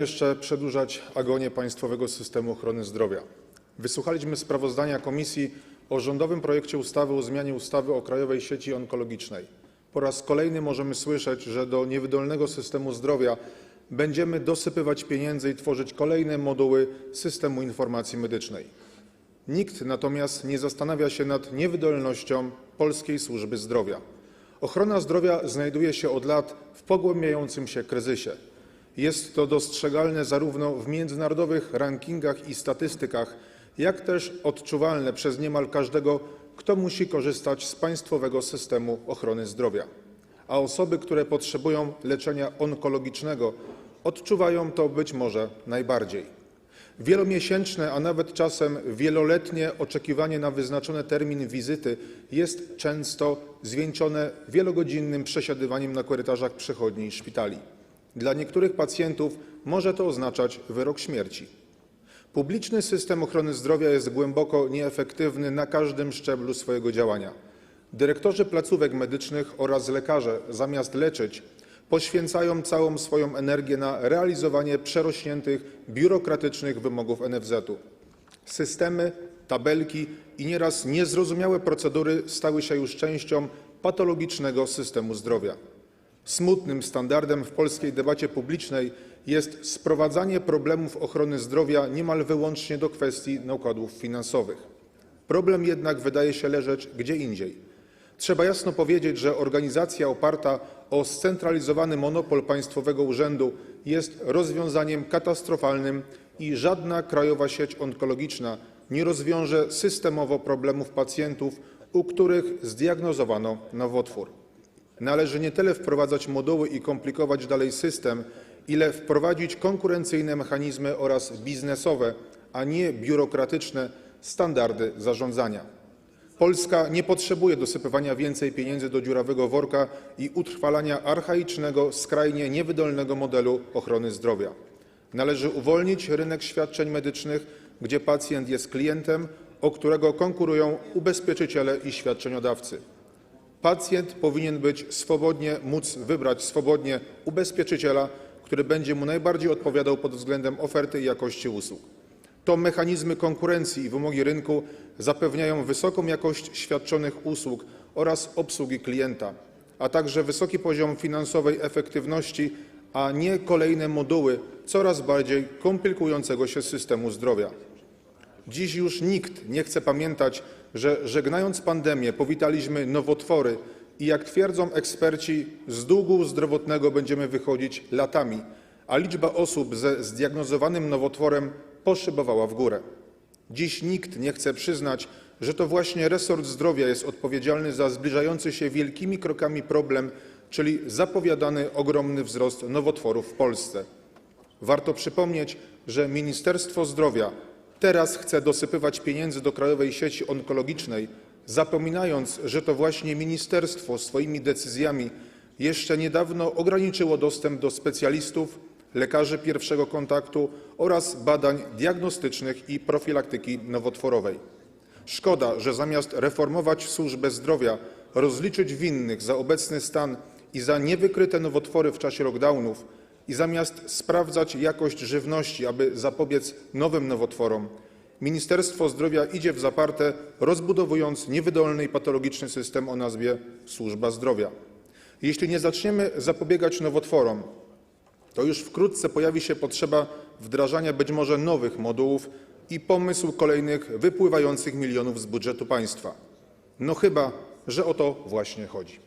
jeszcze przedłużać agonię państwowego systemu ochrony zdrowia. Wysłuchaliśmy sprawozdania komisji o rządowym projekcie ustawy o zmianie ustawy o Krajowej Sieci Onkologicznej. Po raz kolejny możemy słyszeć, że do niewydolnego systemu zdrowia będziemy dosypywać pieniędzy i tworzyć kolejne moduły systemu informacji medycznej. Nikt natomiast nie zastanawia się nad niewydolnością polskiej służby zdrowia. Ochrona zdrowia znajduje się od lat w pogłębiającym się kryzysie. Jest to dostrzegalne zarówno w międzynarodowych rankingach i statystykach, jak też odczuwalne przez niemal każdego, kto musi korzystać z państwowego systemu ochrony zdrowia. A osoby, które potrzebują leczenia onkologicznego, odczuwają to być może najbardziej. Wielomiesięczne, a nawet czasem wieloletnie oczekiwanie na wyznaczony termin wizyty jest często zwieńczone wielogodzinnym przesiadywaniem na korytarzach przychodni i szpitali. Dla niektórych pacjentów może to oznaczać wyrok śmierci. Publiczny system ochrony zdrowia jest głęboko nieefektywny na każdym szczeblu swojego działania. Dyrektorzy placówek medycznych oraz lekarze, zamiast leczyć, poświęcają całą swoją energię na realizowanie przerośniętych biurokratycznych wymogów NFZ-u. Systemy, tabelki i nieraz niezrozumiałe procedury stały się już częścią patologicznego systemu zdrowia. Smutnym standardem w polskiej debacie publicznej jest sprowadzanie problemów ochrony zdrowia niemal wyłącznie do kwestii nakładów finansowych. Problem jednak wydaje się leżeć gdzie indziej. Trzeba jasno powiedzieć, że organizacja oparta o scentralizowany monopol państwowego urzędu jest rozwiązaniem katastrofalnym i żadna krajowa sieć onkologiczna nie rozwiąże systemowo problemów pacjentów, u których zdiagnozowano nowotwór. Należy nie tyle wprowadzać moduły i komplikować dalej system, ile wprowadzić konkurencyjne mechanizmy oraz biznesowe, a nie biurokratyczne standardy zarządzania. Polska nie potrzebuje dosypywania więcej pieniędzy do dziurawego worka i utrwalania archaicznego, skrajnie niewydolnego modelu ochrony zdrowia. Należy uwolnić rynek świadczeń medycznych, gdzie pacjent jest klientem, o którego konkurują ubezpieczyciele i świadczeniodawcy. Pacjent powinien swobodnie móc wybrać swobodnie ubezpieczyciela, który będzie mu najbardziej odpowiadał pod względem oferty i jakości usług. To mechanizmy konkurencji i wymogi rynku zapewniają wysoką jakość świadczonych usług oraz obsługi klienta, a także wysoki poziom finansowej efektywności, a nie kolejne moduły coraz bardziej komplikującego się systemu zdrowia. Dziś już nikt nie chce pamiętać, że żegnając pandemię, powitaliśmy nowotwory i jak twierdzą eksperci, z długu zdrowotnego będziemy wychodzić latami, a liczba osób ze zdiagnozowanym nowotworem poszybowała w górę. Dziś nikt nie chce przyznać, że to właśnie resort zdrowia jest odpowiedzialny za zbliżający się wielkimi krokami problem, czyli zapowiadany ogromny wzrost nowotworów w Polsce. Warto przypomnieć, że Ministerstwo Zdrowia teraz chce dosypywać pieniędzy do Krajowej Sieci Onkologicznej, zapominając, że to właśnie ministerstwo swoimi decyzjami jeszcze niedawno ograniczyło dostęp do specjalistów, lekarzy pierwszego kontaktu oraz badań diagnostycznych i profilaktyki nowotworowej. Szkoda, że zamiast reformować służbę zdrowia, rozliczyć winnych za obecny stan i za niewykryte nowotwory w czasie lockdownów i zamiast sprawdzać jakość żywności, aby zapobiec nowym nowotworom, Ministerstwo Zdrowia idzie w zaparte, rozbudowując niewydolny i patologiczny system o nazwie służba zdrowia. Jeśli nie zaczniemy zapobiegać nowotworom, to już wkrótce pojawi się potrzeba wdrażania być może nowych modułów i pomysł kolejnych wypływających milionów z budżetu państwa. No chyba, że o to właśnie chodzi.